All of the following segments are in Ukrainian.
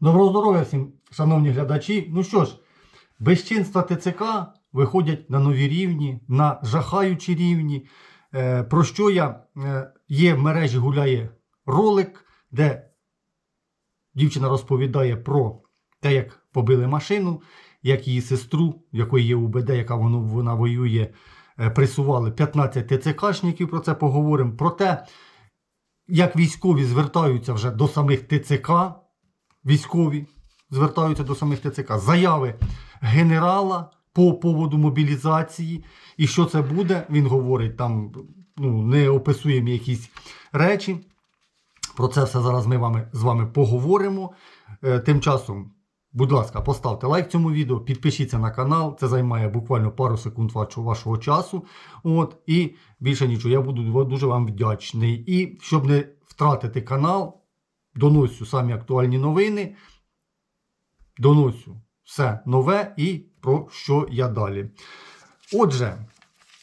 Доброго здоров'я всім, шановні глядачі. Ну що ж, безчинства ТЦК виходять на нові рівні, на жахаючі рівні. Е, про що я е, є в мережі гуляє ролик, де дівчина розповідає про те, як побили машину, як її сестру, якої є УБД, яка воно, вона воює, е, присували 15 ТЦКшників. Про це поговоримо. Про те, як військові звертаються вже до самих ТЦК, військові звертаються до самих ТЦК, заяви генерала по поводу мобілізації. І що це буде, він говорить там, ну, не описуємо якісь речі. Про це все зараз ми вами, з вами поговоримо. Е, Тим часом, будь ласка, поставте лайк цьому відео, підпишіться на канал. Це займає буквально пару секунд вашого, часу. От, і більше нічого, я буду дуже вам вдячний. І щоб не втратити канал, доносю самі актуальні новини, доносю все нове і про що я далі. Отже,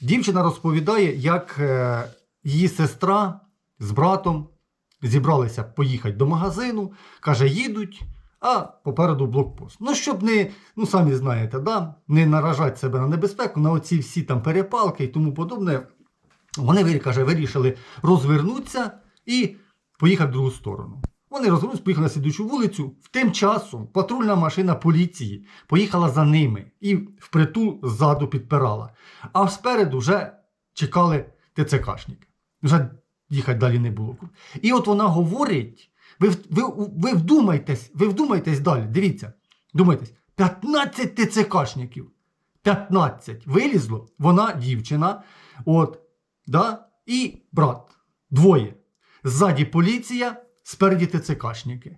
дівчина розповідає, як е, її сестра з братом зібралися поїхати до магазину, каже, їдуть, а попереду блокпост. Ну, щоб не, ну самі знаєте, да, не наражати себе на небезпеку, на оці всі там перепалки і тому подобне. Вони каже, вирішили розвернутися і поїхати в другу сторону. Вони розвернулися, поїхали на слідучу вулицю. В тим часом патрульна машина поліції поїхала за ними і впритул ззаду підпирала. А спереду вже чекали ТЦКшники. Вже їхати далі не було. І от вона говорить: ви, ви, ви вдумайтесь, ви вдумайтесь далі. Дивіться, думайтесь, 15 ТЦКшників. 15 вилізло, вона дівчина, от, да, і брат. Двоє. Ззаді поліція, спереді ТЦКшники.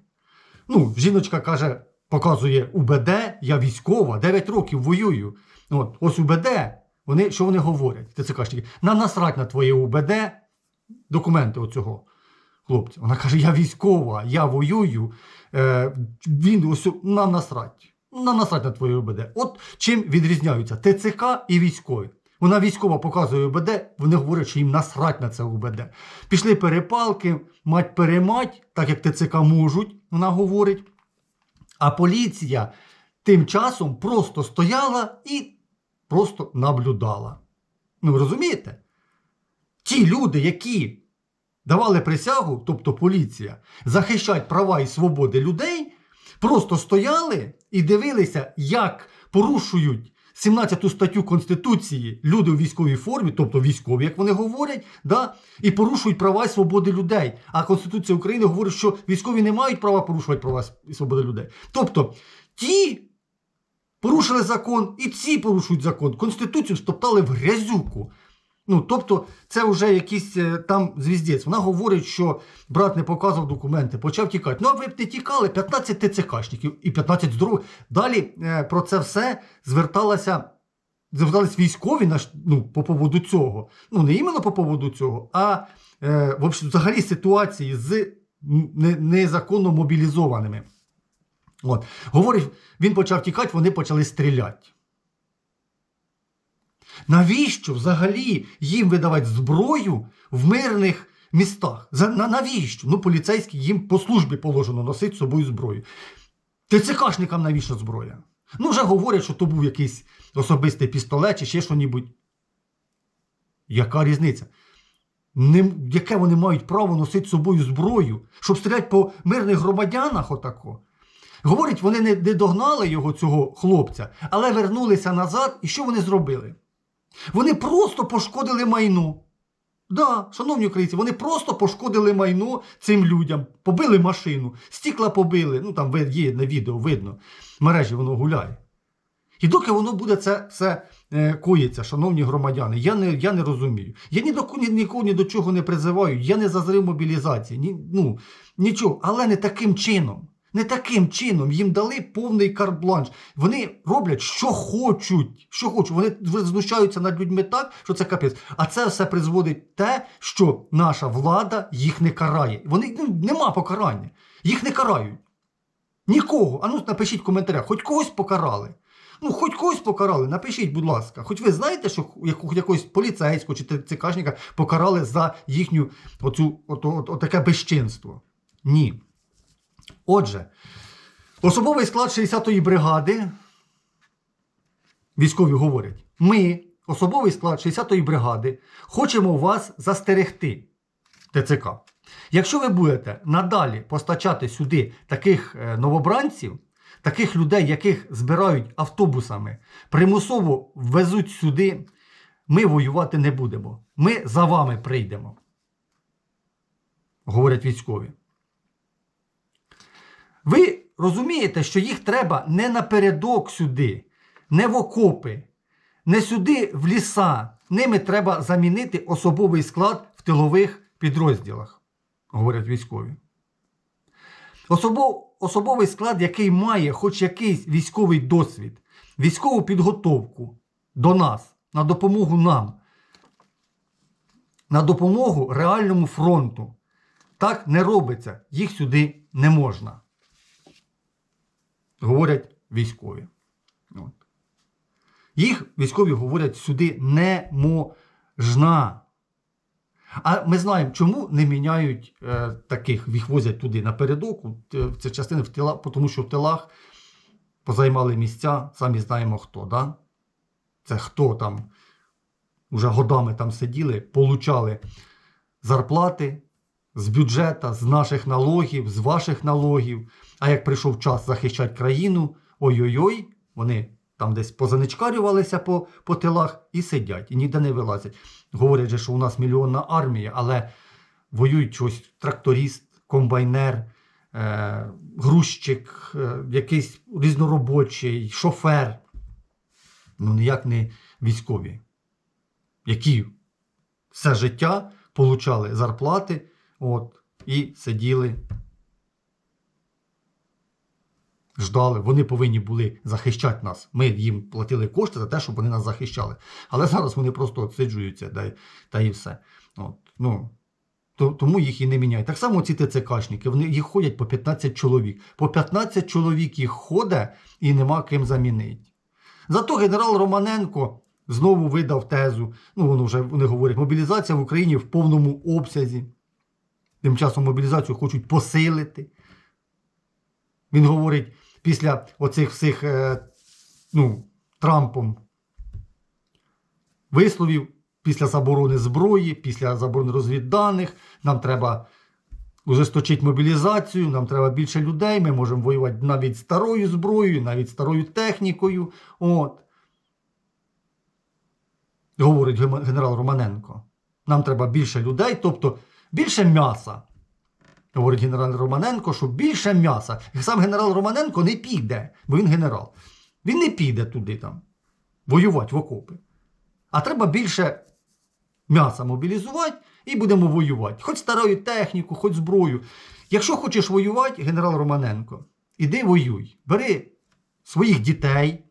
Ну, жіночка каже, показує УБД, я військова, 9 років воюю. От, ось УБД. Вони, що вони говорять, ТЦКшники? Нам насрать на твоє УБД, документи оцього хлопця. Вона каже: Я військова, я воюю. Е, він ось нам насрать. Нам насрать на твоє ОБД. От чим відрізняються ТЦК і військові. Вона військова показує ОБД, вони говорять, що їм насрать на це ОБД. Пішли перепалки, мать перемать, так як ТЦК можуть, вона говорить. А поліція тим часом просто стояла і просто наблюдала. Ну, ви розумієте? Ті люди, які давали присягу, тобто поліція, захищати права і свободи людей, просто стояли і дивилися, як порушують 17 статтю Конституції люди у військовій формі, тобто військові, як вони говорять, да, і порушують права і свободи людей. А Конституція України говорить, що військові не мають права порушувати права і свободи людей. Тобто ті порушили закон, і ці порушують закон. Конституцію стоптали в грязюку. Ну, тобто, це вже якийсь е, там звіздець. Вона говорить, що брат не показував документи, почав тікати. Ну, а ви б не тікали 15 ТЦКшників і 15 здорових. Далі е, про це все зверталася. Звертались військові на, ну, по поводу цього. Ну, не іменно по поводу цього, а е, взагалі ситуації з незаконно мобілізованими. От. Говорить, він почав тікати, вони почали стріляти. Навіщо взагалі їм видавати зброю в мирних містах? За, на, навіщо? Ну, поліцейські їм по службі положено носити з собою зброю. ТЦКшникам навіщо зброя? Ну, вже говорять, що то був якийсь особистий пістолет чи ще що-небудь. Яка різниця? Не, яке вони мають право носити з собою зброю, щоб стріляти по мирних громадянах отако? Говорить, вони не догнали його, цього хлопця, але вернулися назад, і що вони зробили? Вони просто пошкодили майно. Да, шановні українці, вони просто пошкодили майно цим людям, побили машину, стікла побили. Ну там є на відео, видно, в мережі воно гуляє. І доки воно буде це все е, коїться, шановні громадяни, я не, я не розумію. Я ні до ні, нікого ні до чого не призиваю, я не за зрив мобілізації, ні, ну, нічого, але не таким чином. Не таким чином їм дали повний карт-бланш. Вони роблять, що хочуть. Що хочуть. Вони знущаються над людьми так, що це капець. А це все призводить те, що наша влада їх не карає. Вони ну, нема покарання. Їх не карають. Нікого. А ну напишіть в коментарях, хоч когось покарали. Ну, хоч когось покарали, напишіть, будь ласка. Хоч ви знаєте, що якогось поліцейського чи ЦКшника покарали за їхню оцю, ото, от, отаке безчинство? Ні. Отже, Особовий склад 60-ї бригади, військові говорять, ми, особовий склад 60-ї бригади, хочемо вас застерегти, ТЦК. Якщо ви будете надалі постачати сюди таких е, новобранців, таких людей, яких збирають автобусами, примусово везуть сюди, ми воювати не будемо. Ми за вами прийдемо. Говорять військові. Ви розумієте, що їх треба не напередок сюди, не в окопи, не сюди в ліса. Ними треба замінити особовий склад в тилових підрозділах, говорять військові. Особов, особовий склад, який має хоч якийсь військовий досвід, військову підготовку до нас, на допомогу нам, на допомогу реальному фронту. Так не робиться, їх сюди не можна. Говорять військові. От. Їх військові говорять сюди не можна. А ми знаємо, чому не міняють е, таких, їх возять туди напередок, в ці частини в тила, тому що в тилах позаймали місця, самі знаємо хто. Да? Це хто там уже годами там сиділи, получали зарплати з бюджета, з наших налогів, з ваших налогів. А як прийшов час захищати країну, ой-ой-ой, вони там десь позаничкарювалися по, по тилах і сидять, і ніде не вилазять. Говорять, же, що у нас мільйонна армія, але воюють щось тракторист, комбайнер, е, грузчик, е, якийсь різноробочий, шофер. Ну ніяк не військові, які все життя получали зарплати от, і сиділи ждали, вони повинні були захищати нас. Ми їм платили кошти за те, щоб вони нас захищали. Але зараз вони просто отсиджуються да, та і все. От, ну, то, тому їх і не міняють. Так само ці ТЦКшники, вони їх ходять по 15 чоловік. По 15 чоловік їх ходить і нема ким замінити. Зато генерал Романенко знову видав тезу. Ну, воно вже вони говорять, мобілізація в Україні в повному обсязі. Тим часом мобілізацію хочуть посилити. Він говорить, після оцих всіх е, ну, Трампом висловів, після заборони зброї, після заборони розвідданих, нам треба ужесточити мобілізацію, нам треба більше людей, ми можемо воювати навіть старою зброєю, навіть старою технікою. От. Говорить генерал Романенко. Нам треба більше людей, тобто більше м'яса. Говорить генерал Романенко, що більше м'яса. Сам генерал Романенко не піде, бо він генерал. Він не піде туди там воювати в окопи. А треба більше м'яса мобілізувати і будемо воювати. Хоч старою техніку, хоч зброю. Якщо хочеш воювати, генерал Романенко, іди воюй. Бери своїх дітей,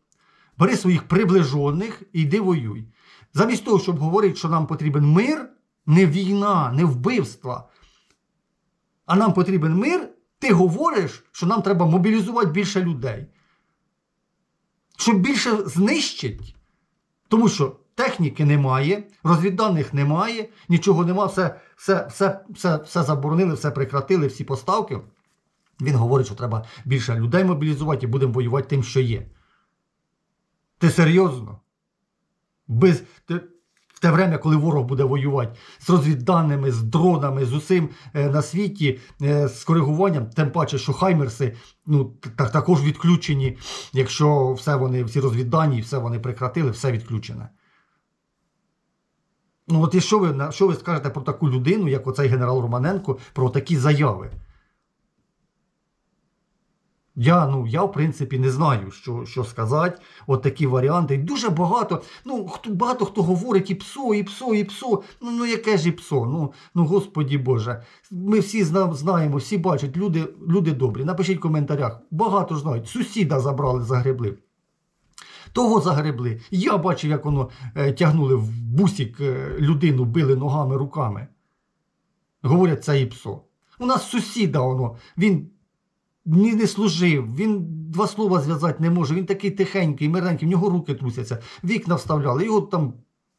бери своїх приближених і йди воюй. Замість того, щоб говорити, що нам потрібен мир, не війна, не вбивства, а нам потрібен мир, ти говориш, що нам треба мобілізувати більше людей. Щоб більше знищить. Тому що техніки немає, розвідданих немає, нічого немає, все, все, все, все, все заборонили, все прекратили, всі поставки. Він говорить, що треба більше людей мобілізувати і будемо воювати тим, що є. Ти серйозно? Без, ти, те время, коли ворог буде воювати з розвідданими, з дронами, з усім е, на світі, е, з коригуванням, тим паче, що Хаймерси ну, так, також відключені, якщо все вони, всі розвіддані, все вони прекратили, все відключене. Ну, от і що ви, що ви скажете про таку людину, як оцей генерал Романенко, про такі заяви? Я, ну, я, в принципі, не знаю, що, що сказати. От такі варіанти. Дуже багато. Ну, хто, багато хто говорить і псо, і псо, і псо. Ну, ну яке ж і псо? Ну, ну господі Боже. Ми всі зна, знаємо, всі бачать, люди, люди добрі. Напишіть в коментарях. Багато знають. Сусіда забрали, загребли. Того загребли. Я бачив, як воно е, тягнули в бусік е, людину, били ногами, руками. Говорять, це і псо. У нас сусіда воно, він ні не служив, він два слова зв'язати не може, він такий тихенький, мирненький, в нього руки трусяться, вікна вставляли, його там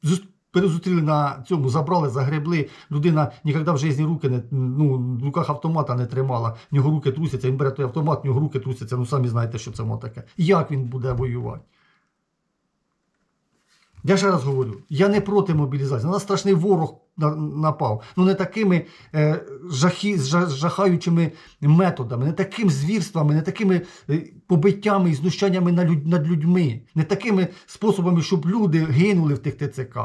зус- перезустріли на цьому, забрали, загребли. Людина ніколи в житті руки не ну, в руках автомата не тримала. В нього руки трусяться, він бере той автомат, в нього руки трусяться. Ну самі знаєте, що це таке. Як він буде воювати? Я ще раз говорю, я не проти мобілізації. На нас страшний ворог напав. Ну не такими е, жахі, жахаючими методами, не такими звірствами, не такими е, побиттями і знущаннями над людьми, не такими способами, щоб люди гинули в тих ТЦК.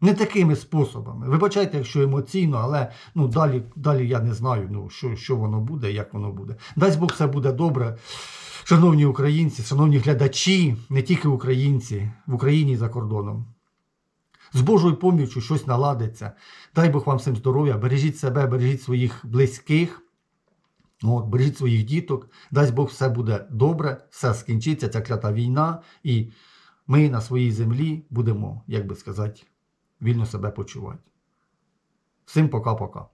Не такими способами. Вибачайте, якщо емоційно, але ну, далі, далі я не знаю, ну, що, що воно буде, як воно буде. Дасть Бог, все буде добре. Шановні українці, шановні глядачі, не тільки українці, в Україні і за кордоном. З Божою поміччю щось наладиться. Дай Бог вам всім здоров'я, бережіть себе, бережіть своїх близьких, от, бережіть своїх діток. Дасть Бог, все буде добре, все скінчиться, ця клята війна, і ми на своїй землі будемо, як би сказати, вільно себе почувати. Всім пока-пока.